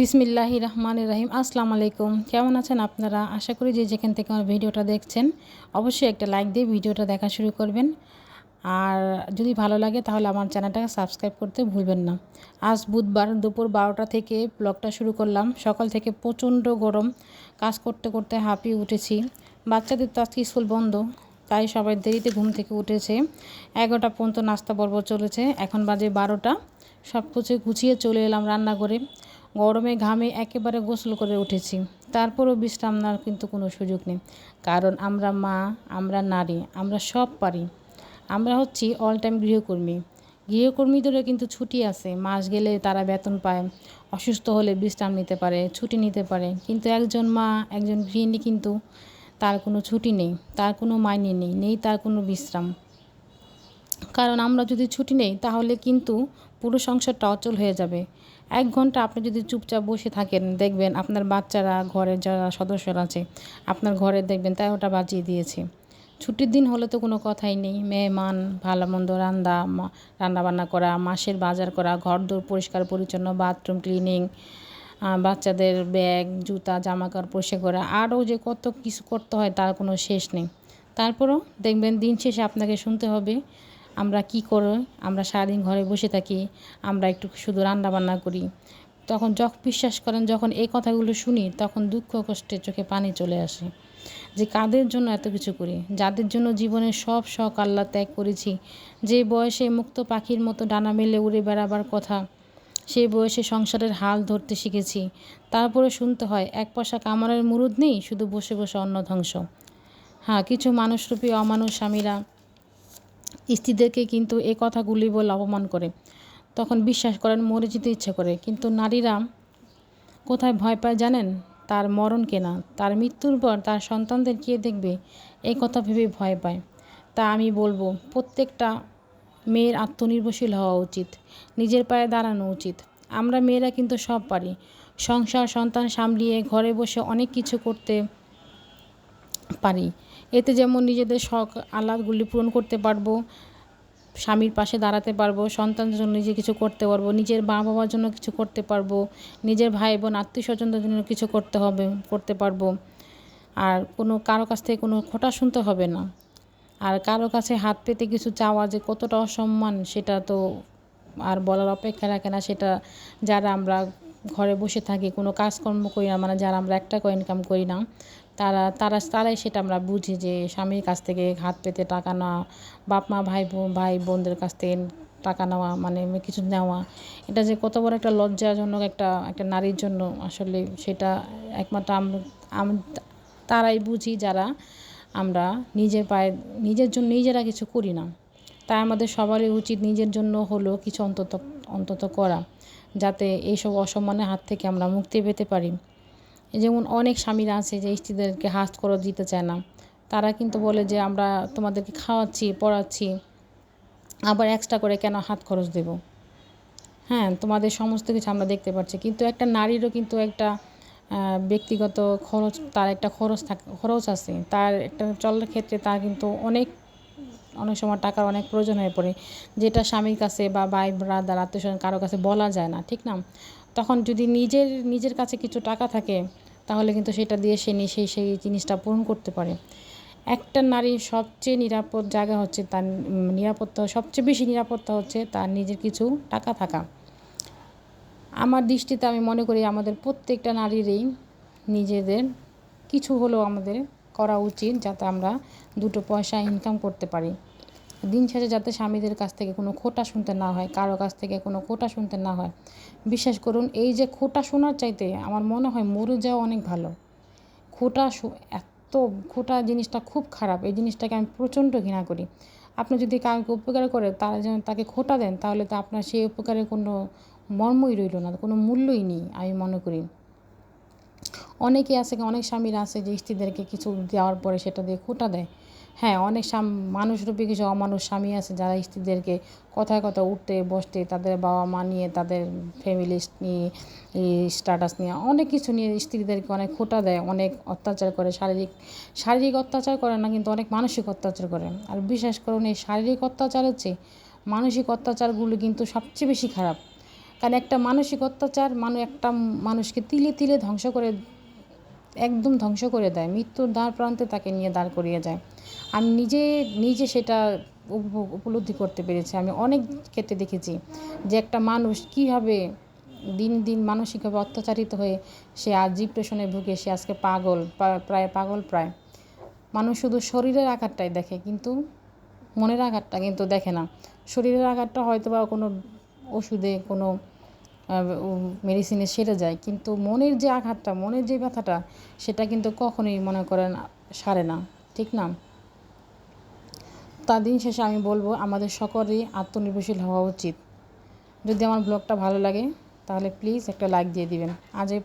বিসমিল্লাহ রহমান রাহিম। আসসালামু আলাইকুম। কেমন আছেন আপনারা? আশা করি যে যেখান থেকে আমার ভিডিওটা দেখছেন, অবশ্যই একটা লাইক দিয়ে ভিডিওটা দেখা শুরু করবেন। আর যদি ভালো লাগে তাহলে আমার চ্যানেলটাকে সাবস্ক্রাইব করতে ভুলবেন না। আজ বুধবার দুপুর বারোটা থেকে ব্লগটা শুরু করলাম। সকাল থেকে প্রচণ্ড গরম। কাজ করতে করতে হাঁপিয়ে উঠেছি। বাচ্চাদের তো আজকে স্কুল বন্ধ, তাই সবাই দেরিতে ঘুম থেকে উঠেছে। এগারোটা পর্যন্ত নাস্তা পর্ব চলেছে। এখন বাজে বারোটা। সব কিছু গুছিয়ে চলে এলাম রান্না করে গরমে ঘামে একেবারে গোসল করে উঠেছি। তারপরও বিশ্রাম নেওয়ার কিন্তু কোনো সুযোগ নেই। কারণ আমরা মা, আমরা নারী, আমরা সব পারি। আমরা হচ্ছি অল টাইম গৃহকর্মী। গৃহকর্মীদেরও কিন্তু ছুটি আছে। মাস গেলে তারা বেতন পায়। অসুস্থ হলে বিশ্রাম নিতে পারে, ছুটি নিতে পারে। কিন্তু একজন মা, একজন গৃহিণী কিন্তু তার কোনো ছুটি নেই, তার কোনো মাইনে নেই নেই তার কোনো বিশ্রাম। কারণ আমরা যদি ছুটি নেই, তাহলে কিন্তু পুরো সংসারটা অচল হয়ে যাবে। এক ঘণ্টা আপনি যদি চুপচাপ বসে থাকেন, দেখবেন আপনার বাচ্চারা, ঘরের যারা সদস্যরা আছে, আপনার ঘরে দেখবেন তেরোটা বাজিয়ে দিয়েছে। ছুটির দিন হলে তো কোনো কথাই নেই। মেহমান ভালো মন্দ রান্না রান্নাবান্না করা, মাসের বাজার করা ঘর দোর পরিষ্কার, পরিচ্ছন্ন, বাথরুম ক্লিনিং বাচ্চাদের ব্যাগ, জুতা জামা কাপড় পরিষ্কার করা। আরও যে কত কিছু করতে হয়, তার কোনো শেষ নেই। তারপরও দেখবেন দিন শেষে আপনাকে শুনতে হবে আমরা কি করে? আমরা সারাদিন ঘরে বসে থাকি, আমরা একটু শুধু রান্না বান্না করি। তখন যখন বিশ্বাস করেন, যখন এই কথাগুলো শুনি, তখন দুঃখ কষ্টের চোখে পানি চলে আসে। যে কাদের জন্য এত কিছু করি? যাদের জন্য জীবনের সব শখ আল্লাহ ত্যাগ করেছি। যে বয়সে মুক্ত পাখির মতো ডানা মেলে উড়ে বেড়াবার কথা সেই বয়সে সংসারের হাল ধরতে শিখেছি। তারপরে শুনতে হয়, এক পয়সা কামারের মুরুদ নেই, শুধু বসে বসে অন্ন ধ্বংস। হ্যাঁ কিছু মানুষরূপী অমানুষ স্বামীরা স্ত্রীদেরকে কিন্তু এ কথাগুলি বলে অপমান করে। তখন বিশ্বাস করেন মরে যেতে ইচ্ছে করে। কিন্তু নারীরা কোথায় ভয় পায় জানেন? তার মরণ কেনা। তার মৃত্যুর পর তার সন্তানদের কে দেখবে? এই কথা ভেবে ভয় পায়। তা আমি বলব, প্রত্যেকটা মেয়ের আত্মনির্ভরশীল হওয়া উচিত। নিজের পায়ে দাঁড়ানো উচিত। আমরা মেয়েরা কিন্তু সব পারি। সংসার, সন্তান সামলিয়ে ঘরে বসে অনেক কিছু করতে পারি। এতে যেমন নিজেদের শখ, আহ্লাদগুলি পূরণ করতে পারব, স্বামীর পাশে দাঁড়াতে পারব সন্তানদের জন্য নিজে কিছু করতে পারব, নিজের মা বাবার জন্য কিছু করতে পারব, নিজের ভাই বোন আত্মীয় স্বজনদের জন্য কিছু করতে হবে, করতে পারব। আর কোনো কারও কাছ থেকে কোনো খোটা শুনতে হবে না। আর কারও কাছে হাত পেতে কিছু চাওয়া যে কতটা অসম্মান, সেটা তো আর বলার অপেক্ষা রাখে না। সেটা যারা আমরা ঘরে বসে থাকি, কোনো কাজকর্ম করি না মানে যারা আমরা একটা করে ইনকাম করি না তারা তারা, তারাই সেটা আমরা বুঝি যে স্বামীর কাছ থেকে হাত পেতে টাকা নেওয়া বাপ মা, ভাই বোন, ভাই বোনদের কাছ থেকে টাকা নেওয়া মানে কিছু নেওয়া। এটা যে কত বড় একটা লজ্জাজনক একটা একটা নারীর জন্য আসলে সেটা একমাত্র আমরা তারাই বুঝি যারা আমরা নিজের পায়ে, নিজের জন্য, নিজেরা কিছু করি না। তাই আমাদের সবারই উচিত নিজের জন্য হলেও কিছু অন্তত অন্তত করা, যাতে এইসব অসম্মানের হাত থেকে আমরা মুক্তি পেতে পারি। যেমন অনেক স্বামীরা আছে যে স্ত্রীদেরকে হাত খরচ দিতে চায় না। তারা কিন্তু বলে যে, আমরা তোমাদেরকে খাওয়াচ্ছি, পড়াচ্ছি, আবার এক্সট্রা করে কেন হাত খরচ দেব? হ্যাঁ তোমাদের সমস্ত কিছু আমরা দেখতে পাচ্ছি। কিন্তু একটা নারীরও কিন্তু একটা ব্যক্তিগত খরচ, তার একটা খরচ থাকে, খরচ আছে। তার একটা চলার ক্ষেত্রে তার কিন্তু অনেক অনেক সময় টাকার অনেক প্রয়োজন হয়ে পড়ে। যেটা স্বামীর কাছে বা ভাই ব্রাদার আত্মীয় স্বজন কারও কাছে বলা যায় না, ঠিক না? তখন যদি নিজের নিজের কাছে কিছু টাকা থাকে তাহলে কিন্তু সেটা দিয়ে সে সেই সেই জিনিসটা পূরণ করতে পারে। একটা নারীর সবচেয়ে নিরাপদ জায়গা হচ্ছে তার নিরাপত্তা, সবচেয়ে বেশি নিরাপত্তা হচ্ছে তার নিজের কিছু টাকা থাকা। আমার দৃষ্টিতে আমি মনে করি আমাদের প্রত্যেকটা নারীরই নিজেদের কিছু হলেও আমাদের করা উচিত যাতে আমরা দুটো পয়সা ইনকাম করতে পারি। দিন শেষে যাতে স্বামীদের কাছ থেকে কোনো খোটা শুনতে না হয়, কারও কাছ থেকে কোনো খোটা শুনতে না হয়। বিশ্বাস করুন, এই যে খোটা শোনার চাইতে আমার মনে হয় মরে যাওয়া অনেক ভালো। খোটা এত খোটা জিনিসটা খুব খারাপ, এই জিনিসটাকে আমি প্রচণ্ড ঘৃণা করি। আপনি যদি কাউকে উপকার করে, তারা যেন তাকে খোটা দেন, তাহলে তো আপনার সেই উপকারের কোনো মর্মই রইল না, কোনো মূল্যই নেই, আমি মনে করি। অনেকে আছে, অনেক স্বামীরা আছে যে স্ত্রীদেরকে কিছু দেওয়ার পরে সেটা দিয়ে খোটা দেয়। হ্যাঁ অনেক মানুষরূপী কিছু অমানুষ স্বামী আছে যারা স্ত্রীদেরকে কথায় কথা উঠতে, বসতে, তাদের বাবা মা নিয়ে, তাদের ফ্যামিলি নিয়ে স্ট্যাটাস নিয়ে অনেক কিছু নিয়ে স্ত্রীদেরকে অনেক খোটা দেয়, অনেক অত্যাচার করে, শারীরিক শারীরিক অত্যাচার করে না, কিন্তু অনেক মানসিক অত্যাচার করে। আর বিশেষ করুন এই শারীরিক অত্যাচারের চেয়ে মানসিক অত্যাচারগুলো কিন্তু সবচেয়ে বেশি খারাপ। কারণ একটা মানসিক অত্যাচার মানুষ একটা মানুষকে তিলে তিলে ধ্বংস করে, একদম ধ্বংস করে দেয়, মৃত্যুর দ্বার প্রান্তে তাকে নিয়ে দাঁড় করিয়ে যায় আমি নিজে নিজে সেটা উপ- উপলব্ধি করতে পেরেছি। আমি অনেক ক্ষেত্রে দেখেছি যে একটা মানুষ কীভাবে দিন দিন মানসিকভাবে অত্যাচারিত হয়ে সে আজ ডিপ্রেশনে ভুগে, সে আজকে পাগল প্রায় পাগল প্রায়। মানুষ শুধু শরীরের আঘাতটাই দেখে, কিন্তু মনের আঘাতটা কিন্তু দেখে না। শরীরের আঘাতটা হয়তো বা কোনো ওষুধে, কোনো মেডিসিনে সেরে যায়, কিন্তু মনের যে আঘাতটা, মনের যে ব্যথাটা, সেটা কিন্তু কখনোই মনে করেন, সারে না। ঠিক না? তার দিন শেষে আমি বলব, আমাদের সকলেই আত্মনির্ভরশীল হওয়া উচিত। যদি আমার ব্লগটা ভালো লাগে, তাহলে প্লিজ একটা লাইক দিয়ে দিবেন। আজ এই